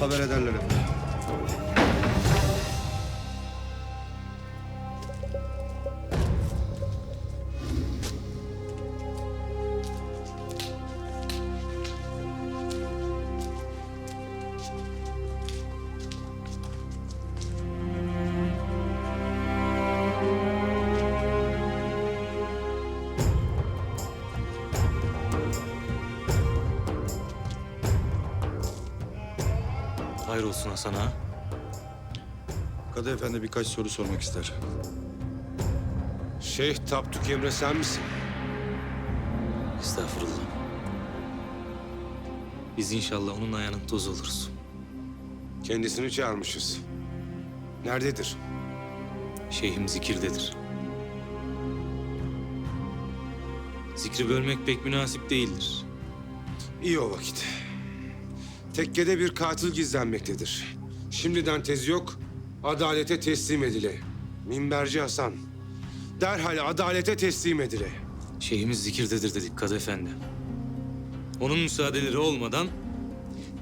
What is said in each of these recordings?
Haber ederler efendim. Hayrolsun Hasan ağa. Kadı efendi birkaç soru sormak ister. Şeyh Tapduk Emre sen misin? Estağfurullah. Biz inşallah onun ayağının tozu oluruz. Kendisini çağırmışız. Nerededir? Şeyhim zikirdedir. Zikri bölmek pek münasip değildir. İyi o vakit. Tekkede bir katil gizlenmektedir. Şimdiden tez yok, adalete teslim edile. Minberci Hasan, derhal adalete teslim edile. Şeyhimiz zikirdedir dedik Kadı Efendi. Onun müsaadeleri olmadan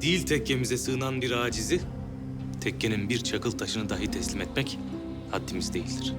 değil tekkemize sığınan bir acizi, tekkenin bir çakıl taşını dahi teslim etmek haddimiz değildir.